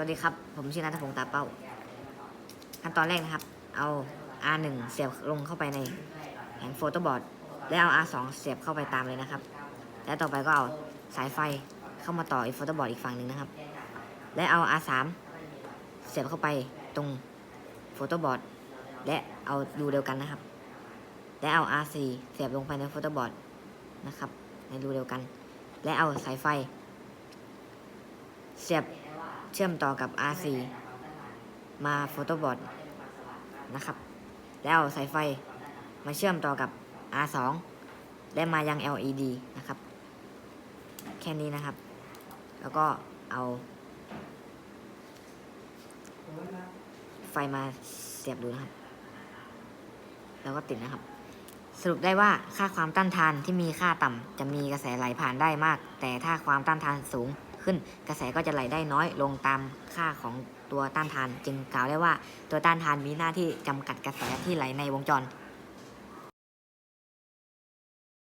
วัสดีครับ ผมชื่อนัทพงษ์ตาเป้า ขั้นตอนแรกนะครับ เอา R1 เสียบลงเข้าไปในแผงโฟโต้บอร์ด แล้วเอา R2 เสียบเข้าไปตามเลยนะครับ แล้วต่อไปก็เอาสายไฟเข้ามาต่ออีโฟโต้บอร์ดอีกฝั่งหนึ่งนะครับ และเอา R3 เสียบเข้าไปตรงโฟโต้บอร์ด และเอารูเดียวกันนะครับ และเอา R4 เสียบลงไปในโฟโต้บอร์ดนะครับ ในรูเดียวกัน และเอาสายไฟ เสียบ เชื่อมต่อกับ R4 มาโฟโต้บอร์ดนะครับ แล้วสายไฟมาเชื่อมต่อกับ R2 และมายัง LED นะครับ แค่นี้นะครับ แล้วก็เอา ไฟมาเสียบดูนะครับ แล้วก็ติดนะครับ สรุปได้ว่าค่าความต้านทานที่มีค่าต่ำจะมีกระแสไหลผ่านได้มาก แต่ถ้าความต้านทานสูง ขึ้น กระแสก็จะไหลได้น้อยลงตามค่าของตัวต้านทาน จึงกล่าวได้ว่าตัวต้านทานมีหน้าที่จำกัดกระแสที่ไหลในวงจร